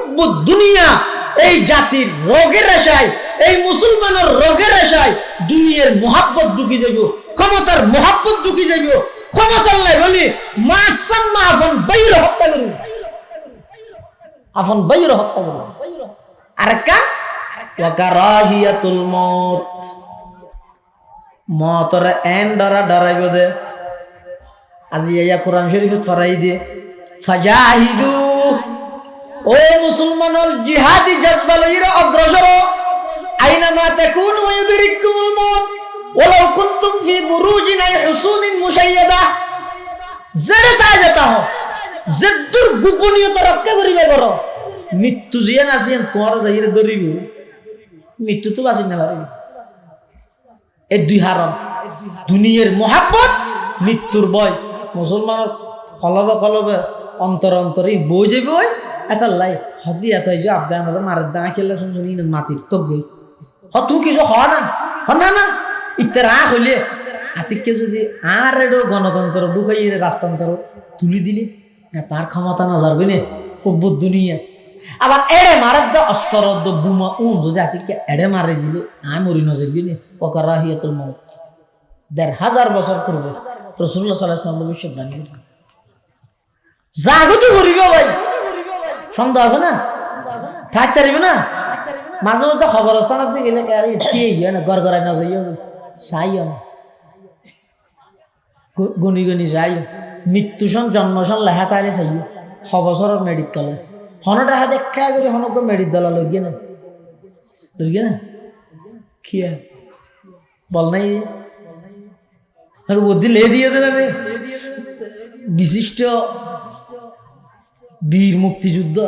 হুব্বু দুনিয়া, এই জাতির রোগের এই মুসলমানের রোগের দুনিয়ার ঢুকি যাব ক্ষমতার ঢুকি যাব ক্ষমতার লাই বলি মাসাম্মা আফন বাইর হত্যা করুন। আফন বাইর হত্যা করুন। আরেকটা ওয়াকারাহিয়াতুল মত মতর এন ডরা ডরাইব দে। আজি ইয়া কোরআন শরীফত ফরাই দিয়ে ফাজাহিদু ও মুসলমানল জিহাদি জজবা লইরা অগ্রসর আইনামা তাকুন ওয়ায়ুদরিকুমুল মউত, ওয়ালাউ কুনতুম ফি বুরুজিন হুসুনিন মুশাইয়াদা। জেরে তা যেতা হ জেদ্দুর গোপনীয়তা রক্ষা করিবে করো। মৃত্যু জিয়ান আসিয়ান তোমার যাইরে ধরিব। মৃত্যু তো বাঁচি না পারিবি এই দুই হারম, দুনিয়ার মহাব্বত, মৃত্যুর বয় মুসলমানের কলবে কলবে, অন্তর অন্তরে বই যে বই এত লাই হদি এত যে আফগান মারের দা খেলে শুনছুন ইন মাটির তো গই হ, তু কিছু হ না হ না না। ইত্যার আ হইলে, আতিককে যদি আর এডো গণতন্ত্র ঢুকাই রাজতন্ত্র তুলি দিলি, না তার ক্ষমতা না যাবে নে? খুব দুনিয়া। আবার এড়ে মারার দা অস্তর বুমা উন যদি আতিককে এড়ে মারে দিলে আমি মরি নজর গিয়ে ওকার রাহিয়াতুল মত দেড় হাজার বছর পূর্বে রসুল্লাহ সাল্লাহ ভবিষ্যৎবাণী করি জাগতি করিব ভাই। সন্দেহ আছে না? থাকতে পারিব না? মাঝে মধ্যে খবর স্থানাতে গেলে না গড় গড়াই না যাইও চাইও না গু- গুনি গুনি যাই মৃত্যু সন জন্ম সন লেখা তাইলে চাইও সবছৰৰ মেডিত তলে হনটা হাতে দেখা কৰি হনক মেডিত দলা লৈ গিয়ে না লৈ না? কি আর? বল নাই। আর বুদ্ধি লে দিয়ে দেন বিশিষ্ট বীর মুক্তিযুদ্ধ।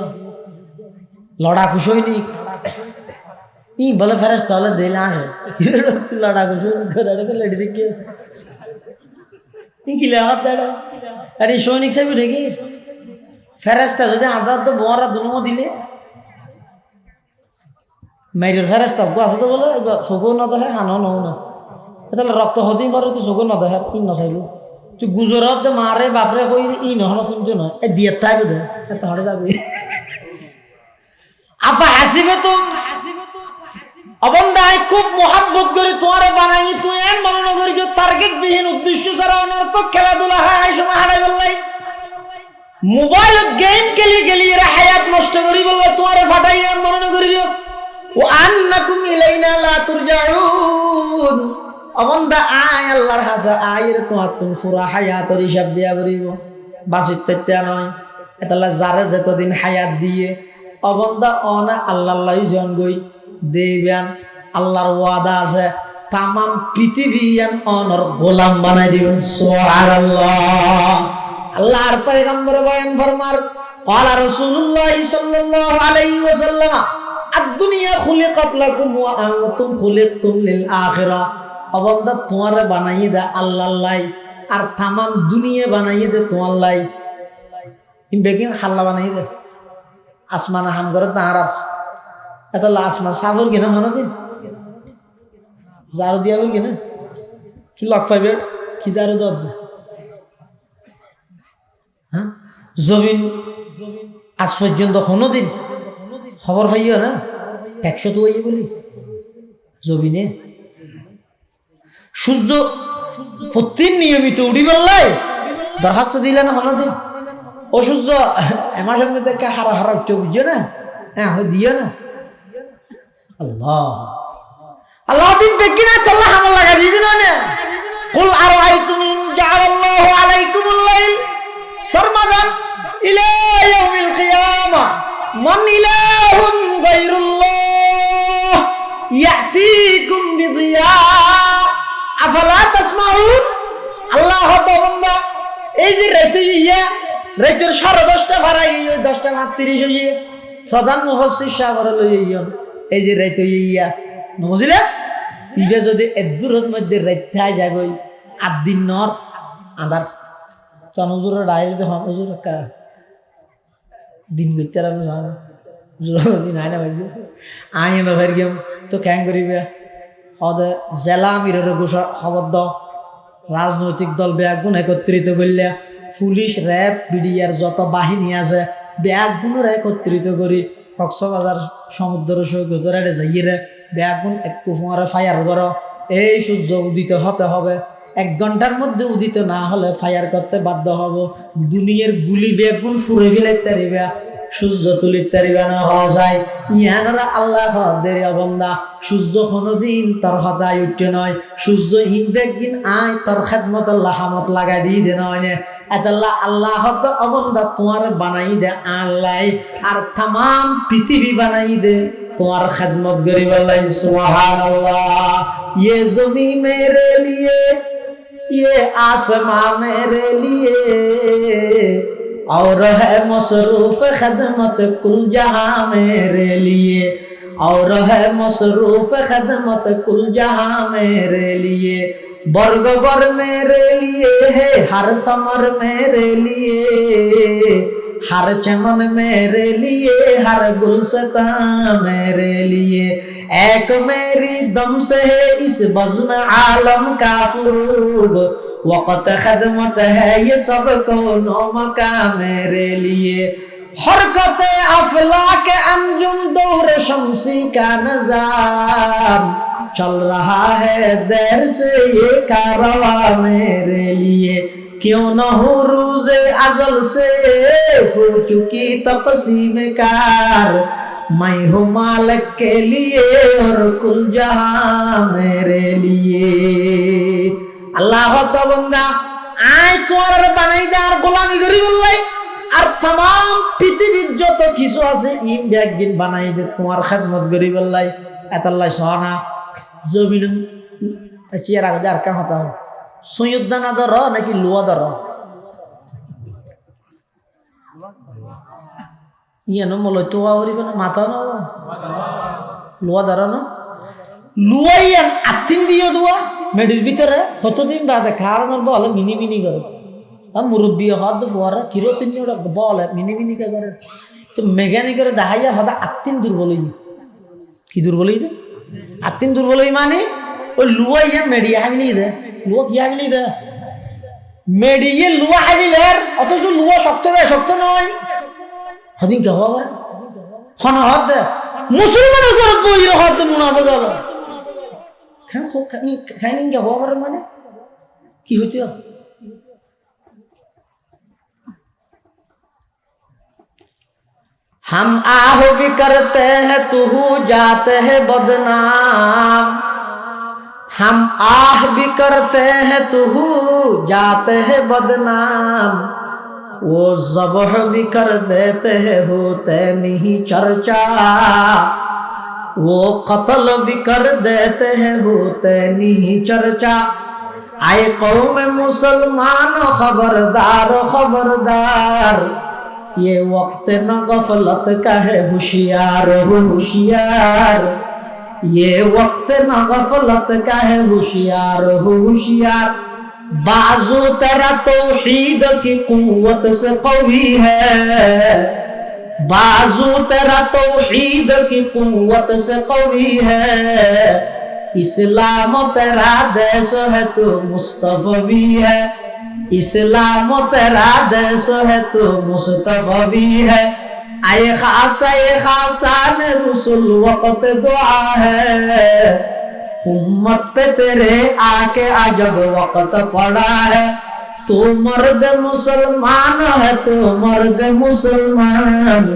লড়াকু সৈনিক ই বলে ফেরেস তাহলে দিলে আসে লড়াকু সৈনিক ঘরে লেডি দেখি ই কি লেখা দেড় আরে, সৈনিক সাহেব নাকি ফেরেস্তা যদি আদা তো বোয়ারা দুনো দিলে। মাইরের ফেরেস্তা গো আছে তো বলে চকু না দেখে হানো নও না। তাহলে রক্ত হদি করে তুই চকু না দেখে ই নচাইলো। তুই গুজরাট মারে বাপরে কই ই নহন শুনছো নয় এ দিয়ে তাই বোধ তাহলে যাবি। আফা হাসিবে তো অবন্দায় খুব মহাব্বত করে তোমারে বানাই তুই এম মনে করি যে টার্গেট বিহীন উদ্দেশ্য ছাড়া অনর্থক খেলাধুলা হয় সময় হারাই বললাই মোবাইল গেম খেলি গেলি এরা হায়াত নষ্ট করি বললে তোমারে ফাটাই এম মনে করি ও আন্নাকুম ইলাইনা লা তুরজাউন অবন্দা আয় আল্লাহর হাসা আয়ের তোমার তুমি ফুরা হায়াতর হিসাব দিয়া বলিব বাসিত্যা নয় এতালা যারে যতদিন হায়াত দিয়ে অবন্দা অনা আল্লাহ জন গই দেবিয়ান আল্লাহর ওয়াদা আছে তামাম পৃথিবী ইয়ান অনর গোলাম বানাই দিবেন সুবহানাল্লাহ আল্লাহর পয়গম্বর বয়ান ফরমার قال رسول الله صلى الله عليه وسلم الدنيا خلقت لكم وانتم خلقتم للاخره অবন্দা তোমার বানাইয়ে দে আল্লাহ লাই, আর তামাম দুনিয়া বানাইয়ে দে তোমার লাই। বেগিন খাল্লা বানাইয়ে দে আসমান হাম করে তাহারা এত আসমান সাগর কিনা হনো দিন জারু দিয়া কিনা কি লক পাইবে? কি জারু দর দে? হ্যাঁ? জমিন আজ পর্যন্ত কোনো দিন খবর পাইও না? একশো তো ওই বলি। জমিনে সূর্য প্রতিদিন নিয়মিত উড়ি বেল্লাই দরখাস্ত দিলে না হলো দিন। ও সূর্য এমাসের মধ্যে কে হারা হারা উঠতে বুঝছ না? হ্যাঁ দিও না। আল্লাহ। আল্লাহ দিন দেখি না চল্লা হামল লাগা দিয়ে দিল না। কুল আর আই তুমি জাআলাল্লাহু আলাইকুমুল লাইল ইলা ইয়াউমিল কিয়ামা মান ইলাহুন গায়রুল্লাহ, ইয়াতিকুম বিদিয়া আফালা তাসমাউন আল্লাহ বান্দা এই যে রাইতে ইয়া রাইতের সাড়ে দশটা ভাড়া ওই দশটা মাত্রিশ হইয়ে প্রধান মুহসিস সাগর লই এই যে রাইতে ইয়া বুঝলে ইবে যদি এদুরের মধ্যে রাইতে যাগই আট দিন নর আদার তনুজুরের ডাইরে যখন হুজুর দিন আর আমি দিন আয় না বাড়ি আয় না ভাই, গেম, তো ক্যাং করিবে? হদে জেলা আমিরের ঘোষণা খবর রাজনৈতিক দল ব্যাগুন একত্রিত করলে পুলিশ, র্যাব, বিডিআর যত বাহিনী আছে ব্যাগুনের একত্রিত করি কক্সবাজার সমুদ্র সৈকত রেডে যাইয়ে বেগুন এক কুফুমারে ফায়ার করো। এই সূর্য উদিত হতে হবে। এক ঘণ্টার মধ্যে উদিত না হলে ফায়ার করতে বাধ্য হব। দুনিয়ার গুলি বেগুন ফুরে ফেলে তারিবা। সূর্য তুলি তারিবা না হওয়া যায় ইহানরা আল্লাহ দেরি অবন্দা সূর্য কোনোদিন তোর হতায় উঠতে নয় সূর্য হিন্দে দিন আয় তোর খেদমত আল্লাহ হামত লাগাই দিয়ে দে নয় নে এতাল্লাহ আল্লাহ হত অবন্দা তোমার বানাই দে আল্লাহ আর তাম পৃথিবী বানাই দে তোমার খেদমত গরিব আল্লাহ সুবহান আল্লাহ ये जमी मेरे लिए ये आसमां मेरे लिए اور ہے مصروف خدمت کل جہاں میرے لیے۔ اور ہے مصروف خدمت کل جہاں میرے لیے۔ برگ بر میرے لیے ہے، ہر ثمر میرے لیے۔ ہر چمن میرے لیے، ہر گلستاں میرے لیے۔ ایک میری دم سے ہے اس بزم عالم کا فروب وقت خدمت ہے یہ سب کو نو میرے لیے۔ حرکت افلاک انجم دور شمسی کا نظام چل رہا ہے دیر سے یہ کاروا میرے لیے۔ کیوں نہ ہو روز ازل سے ہو چکی تقسیم کار۔ میں ہوں مالک کے لیے اور کل جہاں میرے لیے۔ আল্লাহ বন্দা, আয় তোমার বানাই দে আর গোলামি করি বললাই। আর তাম পৃথিবীর যত কিছু আছে, ইম একদিন বানাই দে, তোমার খেদমত করি বললাই। এতাল্লাই সহনা, জমিন চেয়ার আগে আর কা হতা সৈয়দানা ধর, নাকি লুয়া ধর? ইয়ানো মলৈ তো আহরিব না, মাথা না? লুয়া ধর না? লুয়াই আত্মিন দিও দোয়া মেডির ভিতরে কতদিন বাদে কারণের বলে মিনি মিনি করে। আর মুরব্বী হদ ফুয়ারা কিরোচিন ওটা বলে, মিনি মিনি কে করে। তো মেঘানি করে দেখা যায় হদা আত্মিন দুর্বলই। কি দুর্বলই দে আত্মিন দুর্বলই মানে ওই লুয়া ইয়ে মেডিয়া হাবিলি দে। লুয়া কি হাবিলি দে? মেডিয়ে লুয়া হাবিলের, অথচ লুয়া শক্ত দেয় শক্ত নয়। হদিন কে হওয়া করে? হন হদ মুসলমানের ঘরত বই হদ মুনাফে গেল হ্যাঁ খুব খাইনি গে হওয়া মানে কি হইতে ہم آہ بھی کرتے ہیں، تو ہو جاتے ہیں بدنام۔ ہم آہ بھی کرتے ہیں، تو ہو جاتے ہیں بدنام۔ وہ زبح بھی کر دیتے ہیں، ہوتے نہیں چرچا۔ وہ قتل بھی کر دیتے ہیں بھوتینی چرچا۔ آئے قوم مسلمان، خبردار خبردار۔ یہ وقت نہ غفلت کا ہے، ہوشیار ہوشیار۔ یہ وقت نہ غفلت کا ہے، ہوشیار ہوشیار۔ بازو تیرا توحید کی قوت سے قوی ہے۔ بازو تیرا توحید کی قوت سے قوی ہے، اسلام تیرا دیس ہے تو مصطفی بھی ہے۔ اسلام تیرا دیس ہے تو مصطفی بھی ہے۔ اے خاص اے خاصان رسول وقت دعا ہے۔ امت پہ تیرے آ کے عجب وقت پڑا ہے۔ تو مرد مسلمان ہے تو مرد مسلمان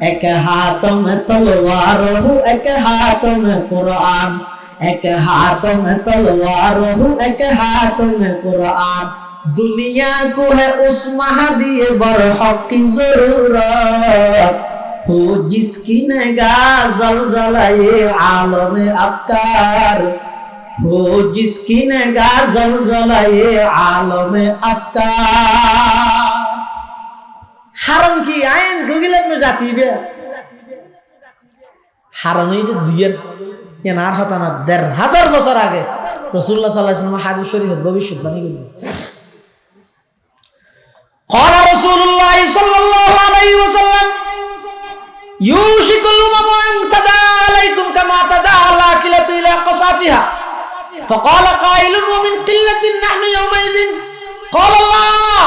ایک ہاتھ میں تلوار ہو ایک ہاتھ میں قرآن ایک ہاتھ میں تلوار ہو ایک ہاتھ میں قرآن دنیا کو ہے اس مہدی برحق کی ضرورت ہو جس کی نگاہ زلزلہ یہ عالم افکار हो जिसकी निगाह जलजलाए आलम अफकार হারাম কি আইন গুগিলে আপনি জাতিবে হারাম এই যে দুইয়ের এনার হতা না দেড় হাজার বছর আগে রসুল্লাহ সাল্লাহ হাদিস শরীফ ভবিষ্যৎবাণী করবে قال رسول الله صلى الله عليه وسلم يوشك الأمم أن تداعى عليكم كما تداعى الآكلة إلى قصاتها فقال قائل ومن قلة نحن يومئذ قال الله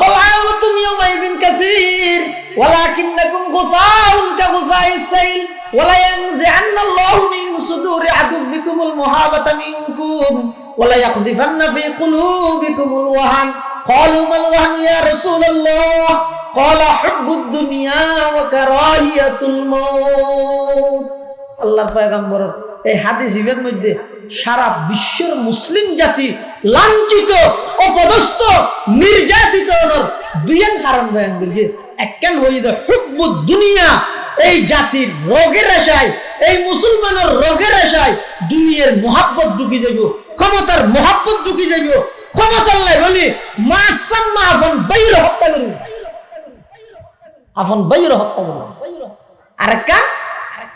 بل عاوتم يومئذ كثير ولكنكم غثاء كغثاء السيل ولا ينزعن الله من صدور عدوكم المهابة منكم ولا يقذفن في قلوبكم الوهن قالوا ما الوهن يا رسول الله قال حب الدنيا وكراهية الموت আল্লাহর পয়গম্বর এই হাদিস ইবের মধ্যে সারা বিশ্বের মুসলিম জাতি লাঞ্ছিত, অপদস্থ, নির্যাতিত দুইয়ের কারণ বয়ান করছে। একখান হইতে হুব্বুদ দুনিয়া, এই জাতির রোগের আশায়, এই মুসলমানের রোগের আশায় দুনিয়ার মহাব্বত ঢুকি যাইব, ক্ষমতার মহাব্বত ঢুকি যাইব। ক্ষমতার লাই বলি মাসাম্মা আফন বাইর হত্যা করুন। আফন বাইর হত্যা করুন। আরেকটা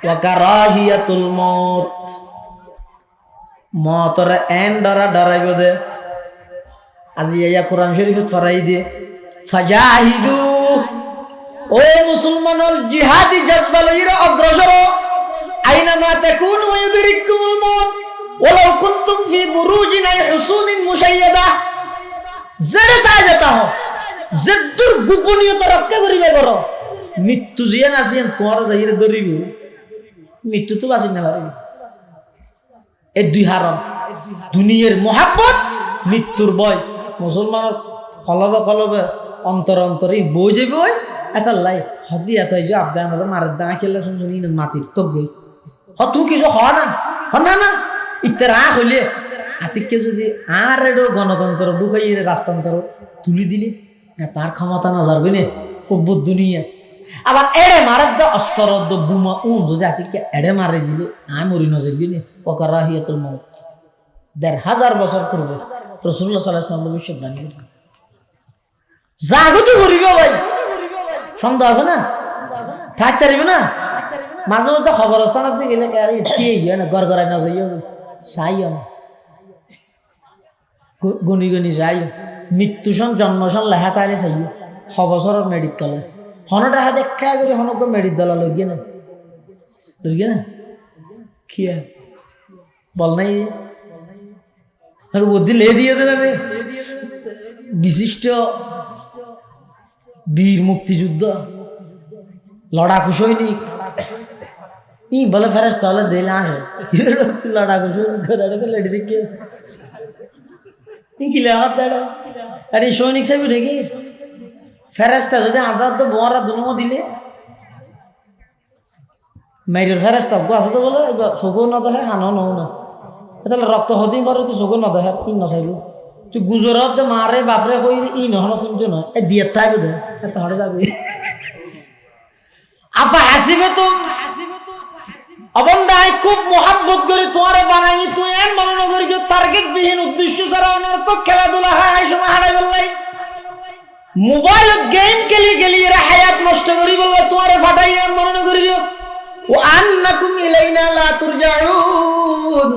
ওয়াকারাহিয়াতুল মত। মতর এন ডরা ডরাইব দে। আজি ইয়া কোরআন শরীফত ফরাই দিয়ে ফাজাহিদু। ও মুসলমানল, জিহাদি জজবা লইরা অগ্রসর আইনামা তাকুনু ইউদরিকুমুল মউত ওয়ালাউ কুনতুম ফি বুরুজিন হুসুনিন মুশাইয়াদা। জেরে তাই যেতা হো জেদ্দুর গোপনীয়তা রক্ষা করিবে করো। মৃত্যু জিয়ান আসিয়ান তোমার যাইরে ধরিব। মৃত্যু তো বাঁচি না পারিবি এই দুই হারণ দুনিয়ার মহাব্বত মৃত্যুর বয় মুসলমানের কলবে কলবে অন্তর অন্তরে বই যে বই এত লাই হদি এত যে আফগানের মারের দা খেলে ইন মাতির তো গই হ কিছু হ না হ না না ইত্যার আ হইলে আতিককে যদি আর এডো গণতন্ত্র ঢুকাই রাজতন্ত্র তুলি দিলি তার ক্ষমতা না? যাবে নে দুনিয়া। আবার এড়ে মারার দা অস্ত্র দ বুমা উম যদি আতিককে এড়ে মারে দিলে আয় মরি নজর গিয়ে ওকার রাহিয়াতুল মৌত দেড় হাজার বছর পূর্বে রসুল্লাহ সাল্লাহ ভবিষ্যৎবাণী করেন জাগতি করিব ভাই। সন্দেহ আছে না? থাকতে পারিব না? মাঝে মধ্যে খবর স্থানত দিয়ে গেলে ইয়ে না গড় গড়াই না যাইও। চাইও না। গুনি গুনি চাইও মৃত্যু সন জন্ম সন লেখা তাইলে চাইও সবছৰৰ হনটা হাত দেখা কৰি হনক মেডিত দলা লৈ গিয়ে না। লৈ গিয়ে না? কি? বল নাই। আর বুদ্ধি লে দিয়ে দেন বিশিষ্ট বীর মুক্তিযুদ্ধ। লড়াকু সৈনিক। ই বলে ফেরেস তাহলে দিলে তুই লড়াকু সৈনিক করে লেডি ই কি দেড় আরে সৈনিক সাহেব নাকি ফেরেস্তা যদি আধা তো বোয়ারা দুনো দিলে। মাইরের ফেরেস্তা গো আছে তো বলে চকু না দেখে হানো নও না তাহলে রক্ত হদি করে তুই চকু না দেখে, ই নচাইব তুই গুজরাট মারে বাপরে কই, ই নহন শুনছো না এ, দিয়ে তাই বোধ এত হরে যাবি। আফা হাসিবে তো অবন্দাই খুব মোহাব্বত করে তোমার বানাই, তুই এন মনে না করি টার্গেট বিহীন উদ্দেশ্য ছাড়া অনর্থক খেলাধুলা হয় এই সময় হারাই বললাই মোবাইলত গেম খেলি খেলি এরা হায়াত নষ্ট করি বললে, তোমার ফাটাই মনে করি ও আন্নাকুম ইলাইনা লা তুরজাউন।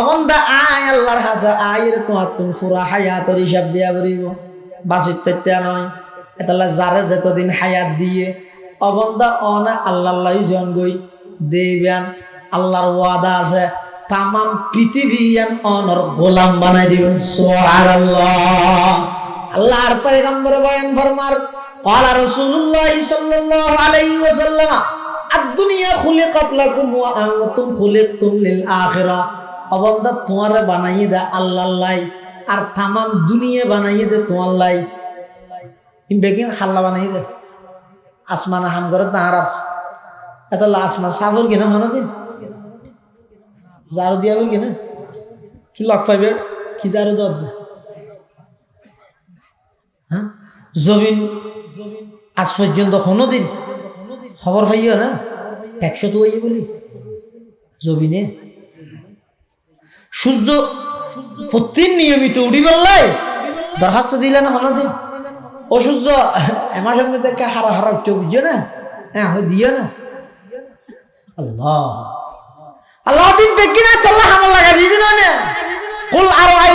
অবন্দা আয়, আল্লাহর হাসা আয়ের তোমার তুমি ফুরা হায়াতর হিসাব দিয়া বলিব বাসিত তেত্তিয়া নয়। এতালা যারে যতদিন হায়াত দিয়ে অবন্দা অনা আল্লাহ জন গই, দেবেন, আল্লাহর ওয়াদা আছে। তামাম পৃথিবী অনর গোলাম বানাই দিবেন। সুবহানাল্লাহ। আল্লাহর পয়গম্বর বয়ান ফরমার قال رسول الله صلى الله عليه وسلم الدنيا خلقت لكم وانتم خلقتم للاخره অবন্দা তোমারে বানাইয়ে দে আল্লাহ লাই আর তামাম দুনিয়া বানাইয়ে দে তোমার লাই বেগিন খাল্লা বানাইয়ে দে আসমান হাম করে তাহারা এত আসমান সাগর কিনা মনে দিন জারু দিয়াবে কিনা কি লক পাইবে কি জারু দর জমিন, আজ পর্যন্ত কোনো দিন খবর পাইও না? একশো তো ওই বলি। জমিনে। সূর্য প্রতিদিন নিয়মিত উড়ি বললাই দরখাস্ত দিলে না হলো দিন ও সূর্য এমাসের মধ্যে কে হারা হারা উঠতে বুঝছ না? হ্যাঁ হয় দিও না। আল্লাহ। আল্লাহ দিন দেখি না চল্লা হামল লাগা দিয়ে দিল না। কুল আর আই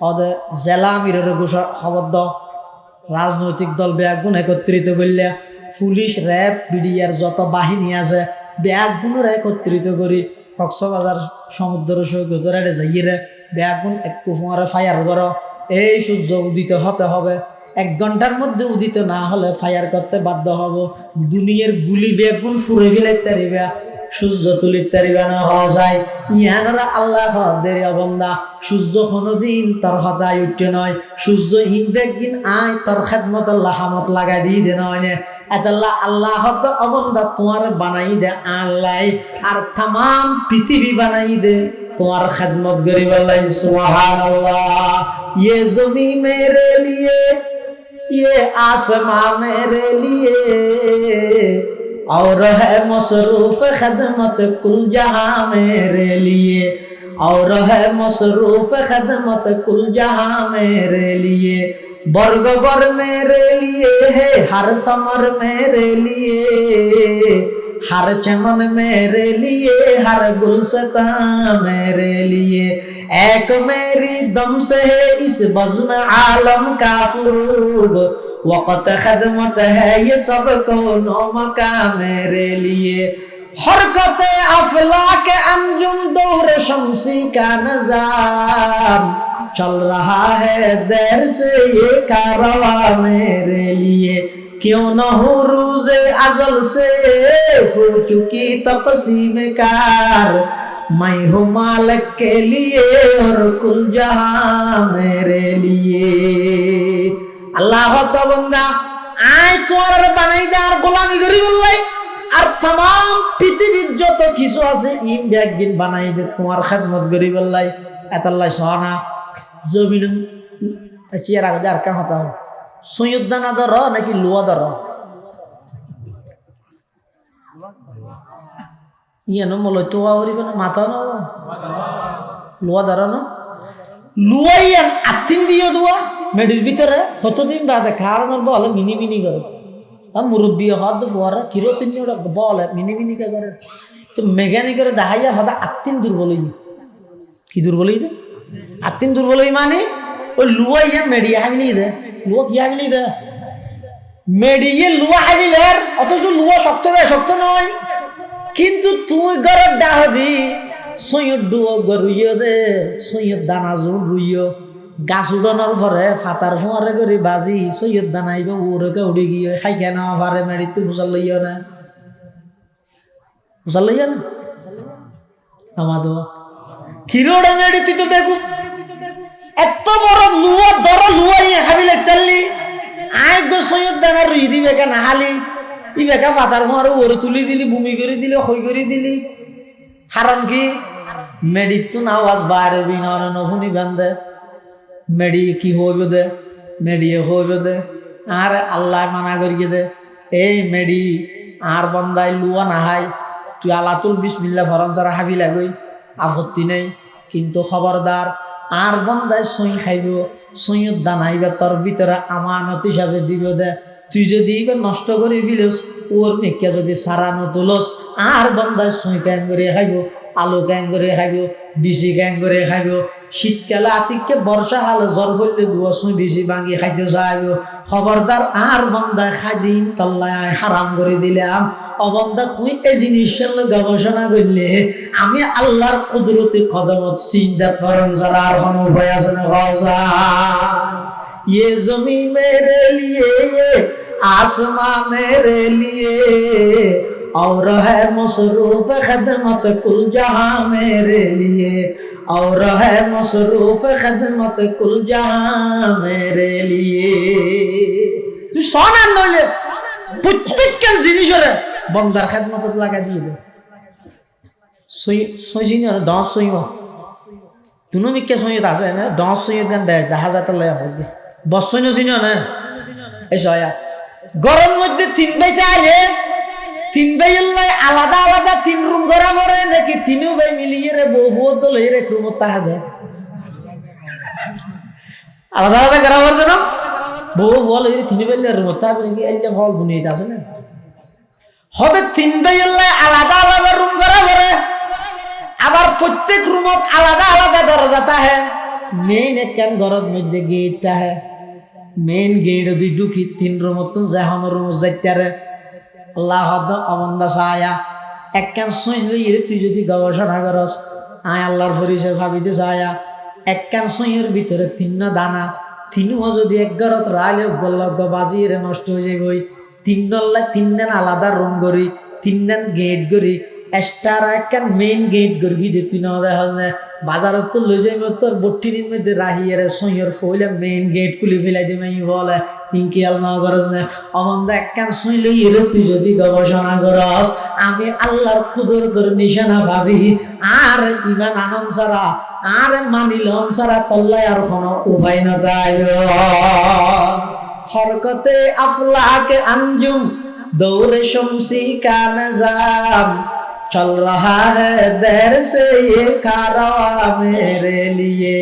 হদে জেলা আমিরের ঘোষণা, খবর রাজনৈতিক দল ব্যাগুন একত্রিত করলে পুলিশ, র্যাব, বিডিআর যত বাহিনী আছে ব্যাগুনের একত্রিত করি কক্সবাজার সমুদ্র সৈকতের আড়ে যাইয়ে ব্যাগুন একটু ফোঁয়ারে ফায়ার করো। এই সূর্য উদিত হতে হবে। এক ঘণ্টার মধ্যে উদিত না হলে ফায়ার করতে বাধ্য হব। দুনিয়ার গুলি বেগুন ফুরে ফেলে তারিবা সূর্য তুলি তারিবা না হওয়া যায় ইহানরা আল্লাহ দেরি অবন্দা সূর্য কোনোদিন তোর হতায় উঠতে নয় সূর্য হিন বেগিন আয় তোর খেদমত আল্লাহ হামত লাগাই দিয়ে দে নয় নে এতাল্লাহ আল্লাহ হদ অবন্দা তোমার বানাই দে আল্লাহ আর তাম পৃথিবী বানাই দে তোমার খেদমত গরিব আল্লাহ সুবহানাল্লাহ ये जमी मेरे लिए ये आसमां मेरे लिए اور ہے مصروف خدمت کل جہاں میرے لیے۔ اور ہے مصروف خدمت کل جہاں میرے لیے۔ برگبر میرے لیے ہے، ہر ثمر میرے لیے۔ ہر چمن میرے لیے، ہر گلستان میرے لیے۔ ایک میری دم سے ہے اس بزم عالم کا فروب وقت خدمت ہے یہ سب کو نو مقام میرے لیے حرکت افلاک انجم دور شمسی کا نظام چل رہا ہے دیر سے یہ کارواں میرے لیے کیوں نہ ہو روز ازل سے ہو چکی تقسیم کار میں ہوں مالک کے لیے اور کل جہاں میرے আল্লাহ বন্দা, আয় তোমার বানাই দে আর গোলামি করি বললাই। আর তাম পৃথিবীর যত কিছু আছে, ইম ব্যাগিন বানাই দে, তোমার খেদমত করি বললাই। এতাল্লাই সহানা, জমিন চিয়ার আগে আর কা হতাম। সৈয়দানা ধর, নাকি লোয়া ধর? ইয়েন মলৈ তো হরিব না, মাথা ন ধর না। লুয়াইয়ান আত্মিন দিয়ে দোয়া। মেডির ভিতরে কতদিন বাদে খাওয়ানোর বলে মিনি মিনি করে। মুরব্বী হদ ফুয়ারা কিরোসিন বলে মিনি মিনি কে করে। তো মেঘানিকের দেখাইয়া হদা আত্মিন দুর্বল কি দুর্বল দে আত্মিন দুর্বল মানে ওই লুয়াইয়া মেডিয়া হাবিলি দে লুয়া কি হাবিলি দে মেডিয়ে লুয়া হাবিলের অথচ লুয়া শক্ত দেয় শক্ত নয়। কিন্তু তুই গরর ডাহ দি সৈয়দ ডুয়ো গরুইয় দে সৈয়দ দানা জোর রুইয় গাছ উড়ানোর ফাতার ফোঁয়ারে করে বাজি সৈয়দ দানা আইবে ওরকে উড়ে গিয়ে খাইকে না পারে মেরি তুই ফুসাল লইয় না ফুসাল লইয় না আমার দেওয়া কিরোড়ে মেরি তুই তো বেকু? এত বড় লুয়া দর লুয়া ইয়ে খাবিলে তেললি। আয় গো সৈয়দ দানা রুই দিবে কেন হালি ই বেকা ফাতার ফোঁয়ারে ওরে তুলি দিলি ভূমি করে দিলি হই করে দিলি। হারাম কি? মেডিত তো না আওয়াজ বাইরে বিনা নফুনি বান্ধে মেডি কি হইব দে? মেডিয়ে হইব দে। আর আল্লাহ মানা করিয়ে দে? এই মেডি, আর বন্দাই লুয়া নাহাই। তুই আলাতুল বিসমিল্লা ফরন ছাড়া হাবি লাগই আপত্তি নেই। কিন্তু খবরদার, আর বন্দায় সই খাইব। সইয়ের দানাইবে তোর ভিতরে আমানত হিসাবে দিব দে। তুই যদি এবার নষ্ট করে ফিলস, ওর মেকিয়া যদি সারা নতুলস, আর বন্দায় সই ক্যাং করে খাইব। আলু ক্যাং করে খাইব বিচি ক্যাং করে খাইব শীতকালে আতিককে বর্ষা হালে জ্বর পড়লে দুয়া সুই বেশি ভাঙি খাইতে চাইব খবরদার আর বন্দায় খাই দিন তল্লায় হারাম করে দিলাম অবন্দা তুই এই জিনিসের গবেষণা করলে আমি আল্লাহর কুদরতি কদমত সিজদাত ফরম যারা আর হন ভয় আছে না গজা ये जमी मेरे लिए ये आसमां मेरे लिए اور ہے مصروف خدمت کل جہاں میرے لیے اور ہے مصروف خدمت کل جہاں میرے لیے তুই শোন আর নইলে প্রত্যেকটা জিনিসের বন্দার খেদমত লাগা দিয়ে দে সই সইছি না ডস সইম তুনো মিকে সইত আছে না ডস দেন বেশ দেখা যাতে লয়া হবে বস সইন সইন না এই সয়া গরম মধ্যে তিন বাইতে আইলে তিন ভাই আলাদা আলাদা তিন রুম করা পরে নাকি তিনও ভাই মিলিয়ে রে বহু দল রে রুম তাহা দেয় আলাদা আলাদা করা পরে না? বহু ফল হয়ে তিন ভাই রুম তাহা কি এলে ফল দুনিয়াতে আছে না? হতে তিন ভাই আলাদা আলাদা রুম করা পরে আবার প্রত্যেক রুমত আলাদা আলাদা দরজা তাহে মেইন একখান ঘরের মধ্যে গেট তাহে মেইন গেট দুই ঢুকি, তিন রুমত তুমি যাহন রুমত যাইতারে। আল্লাহ অমন্দা সায়া একখান সুইচ লইয়ে তুই যদি গবেষণা করস, আয় আল্লাহর পরিচয় ভাবিতে সায়া একখান সুইয়ের ভিতরে তিন দানা, তিনও যদি এক গরত রাইলে গল্লগ বাজিয়ে নষ্ট হয়ে যাবই তিন তিন দিন আলাদা রুম করি তিন দিন গেট করি এক্সট্রা একখান মেইন গেট গর্বি দে তুই না দেখা যায় বাজারত তো লই যাইম তোর বট্টিনির মধ্যে রাহিয়ারে সইয়ের ফইলে মেইন গেট খুলে ফেলাই দে মাই বলে ইনকিয়াল না করস না। অমন্দা একখান সই লই এলো তুই যদি গবেষণা করস, আমি আল্লাহর কুদর তোর নিশানা ভাবি, আর ইমান আনম সারা আর মানিলম সারা তল্লাই আর কোনো উপায় না তাই হরকতে আফলাকে আঞ্জুম দৌড়ে শমসি কানজাম चल रहा है देर से ये कारवा मेरे लिए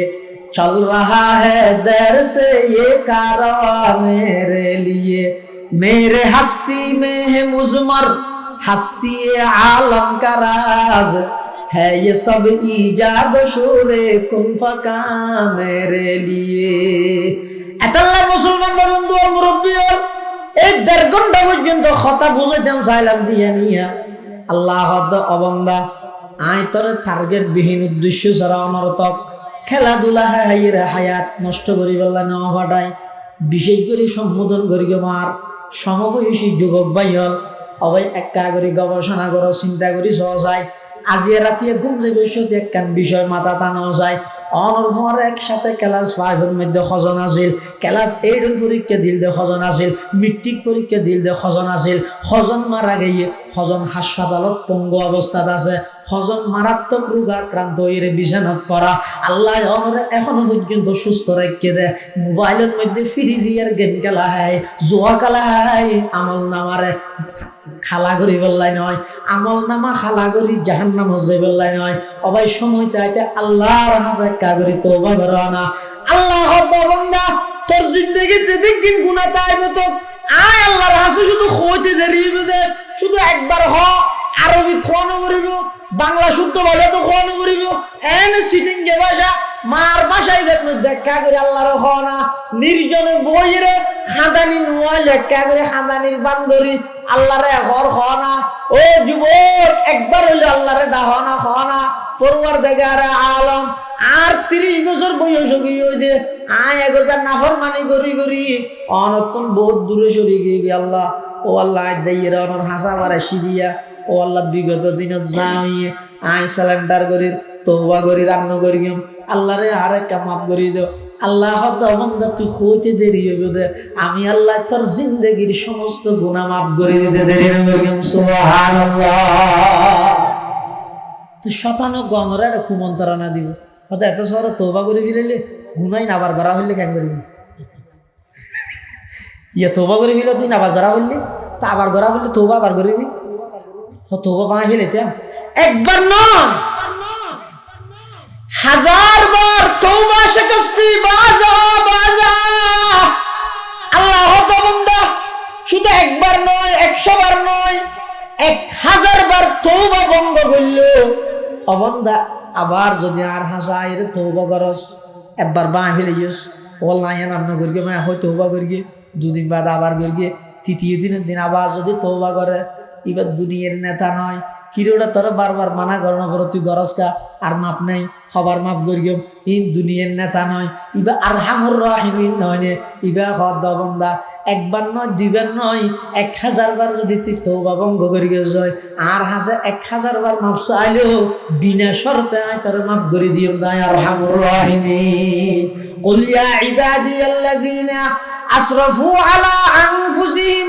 चल रहा है देर से ये कारवा मेरे लिए मेरे हस्ती में है मुजमर हस्ती आलम का राज है ये सब ईजाद शोरे कुन फका मेरे लिए এতাল্লা মুসলমান বন্ধু আর মুরব্বী হল এই দেড় ঘন্টা পর্যন্ত কথা বুঝাইতাম চাইলাম দিয়া নিয়া আল্লাহ অবন্দা। আয় তোর টার্গেট বিহীন উদ্দেশ্য ছাড়া অনর্থক। খেলাধুলা হাইয়ের হায়াত নষ্ট করি পেলা নেওয়া ফাটায় বিশেষ করে সম্বোধন করি মার। সমবয়সী যুবক ভাই হল অবাই একা করে গবেষণা করো, চিন্তা করি সহজায়। আজি রাতিয়া ঘুম যে বৈশ্যতে একখান বিষয় মাথা টানো যায়। অনর্ভর একসাথে ক্লাস ফাইভের মধ্যে সজন আছিল। ক্লাস এইটের পরীক্ষা দিল দে সজন আছিল। মিট্রিক পরীক্ষা দিল দে সজন আছিল। সজন মারা গিয়ে সজন হাসপাতালত পঙ্গু অবস্থাত আছে। সজন মারাত্মক রোগ আক্রান্ত হয়ে বিছানাত পড়া আল্লাহ অনরে এখনও পর্যন্ত সুস্থ রেখে দে মোবাইলের মধ্যে ফ্রি ফিয়ার গেম খেলা হয়, জোয়া খেলা হয়, আমল নামারে খালা করি বললাই নয়, আমল নামা খালা করি জাহান নাম হজে বললাই নয়। অবাই সময় তাইতে আল্লাহর হাসা কাগরি তোবা করো না। আল্লাহ বন্দা, তোর জিন্দগি যেদিক দিন গুণা তাইব তো। আয় আল্লাহর হাসু, শুধু খোঁজে দেরি দে। শুধু একবার হ। আরবি খোয়ানো করিব, বাংলা শুদ্ধ ভাষা তো খোয়ানো করিব। এনে সিটিং গে ভাষা মার বাসায় বেতন দেখা করে আল্লাহর হ না নির্জনে বইরে খাদানি নুয়াই লেখা করে খাদানির বান্দরি, আল্লাহরে হর হ না ও যুবক, একবার হইলে আল্লাহরে ডাহ না হ না পড়ুয়ার দেখারে আলম, আর তিরিশ বছর বয়স গিয়ে ওই যে আয় এগোজার নাফর মানি করি করি অনতন বহুত দূরে সরি গিয়ে আল্লাহ, ও আল্লাহ দাইয়ের অনর হাসা বাড়াইছি দিয়া। ও আল্লাহ বিগত দিনত যা আয় স্যালেন্ডার করি তৌবা করি, রান্না করি আল্লাহ রে, আর একটা মাফ করি দো আল্লাহ হদ্দা তুই হইতে দেরি দে। আমি আল্লাহ তোর জিন্দগির সমস্ত গুণা মাফ করে দিতে দেরি হবে তুই শতানো গণরে একটা কুমন্তরণা দিব। হয়তো এত শহরে তৌবা করে ফেলে গুনাই নাবার ধরা হইলে কেন করবি? ইয়ে তৌবা করে ফেলে তুই নাবার ধরা হইলে তা আবার ধরা হইলে তৌবা আবার করবি? তৌবা বাঙাই ফেলে একবার নয়। হাজার বার তৌবা শিকস্তি বাজা বাজা। আল্লাহ শুধু একবার নয়, একশো বার নয়, এক হাজার বার তৌবা বঙ্গ করল। অবন্দা আবার যদি আর হাসা এর তৌবা করস, একবার বাঁ ফেলে যাস ও লাইন রান্না করি মায় হয় তৌবা করি দুদিন বাদ আবার করি তৃতীয় দিনের দিন আবার যদি তৌবা করে এবার দুনিয়ার নেতা নয়। কিরোটা তোর বারবার মানা গণনা করো, তুই গরজ কা আর মাপ নাই হবার মাপ করিও ই দুনিয়ার নেতা নয়, ইবা আর হামর রাহিমিন নয় নে, ইবা হদ্দবন্দা একবার নয়, দুইবার নয়, এক হাজার বার যদি তুই তৌবা ভঙ্গ করি যায় আর হাসে এক হাজার বার মাপ চাইলেও বিনা শর্তে আয় তোর মাপ করি দিও দায় আর হামর রাহিমিন। কলিয়া ইবাদি আল্লাযীনা আসরাফু আলা আনফুসিহিম।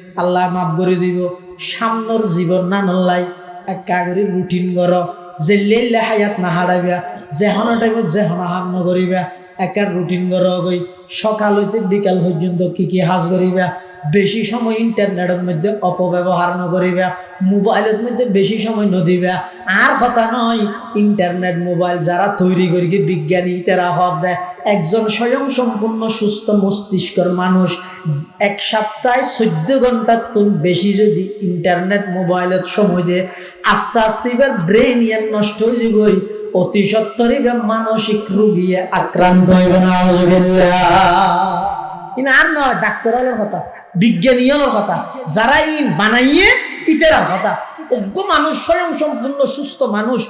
আল্লাহ মাফ করে দিব। সামনের জীবন না নল্লাই, এক কাগরি রুটিন কর। যে লেলে হায়াত না হারাইবা যেহন টাইমত যেহন হাম নকরিবা একার রুটিন কর গই। সকাল হইতে বিকাল পর্যন্ত কি কি হাজ করিবা বেশি সময় ইন্টারনেটের মধ্যে অপব্যবহার নকরিবা, মোবাইলের মধ্যে বেশি সময় নদিবা। আর কথা নয়, ইন্টারনেট, মোবাইল যারা তৈরি করি বিজ্ঞানী, তারা হক দেয়, একজন স্বয়ং সম্পূর্ণ সুস্থ মস্তিষ্কর মানুষ এক সপ্তাহে চোদ্দ ঘণ্টার তুন বেশি যদি ইন্টারনেট মোবাইলত সময় দিয়ে, আস্তে আস্তে এবার ব্রেন ইয়ার নষ্ট হয়ে যাবই, অতি সত্তর মানসিক রুগিয়ে আক্রান্ত হইবে না কিন্তু আর নয় ডাক্তার হলোর কথা বিজ্ঞানী কথা, যারা ই বানাইয়ে ইতেরার কথা। অজ্ঞ মানুষ, স্বয়ং সম্পূর্ণ সুস্থ মানুষ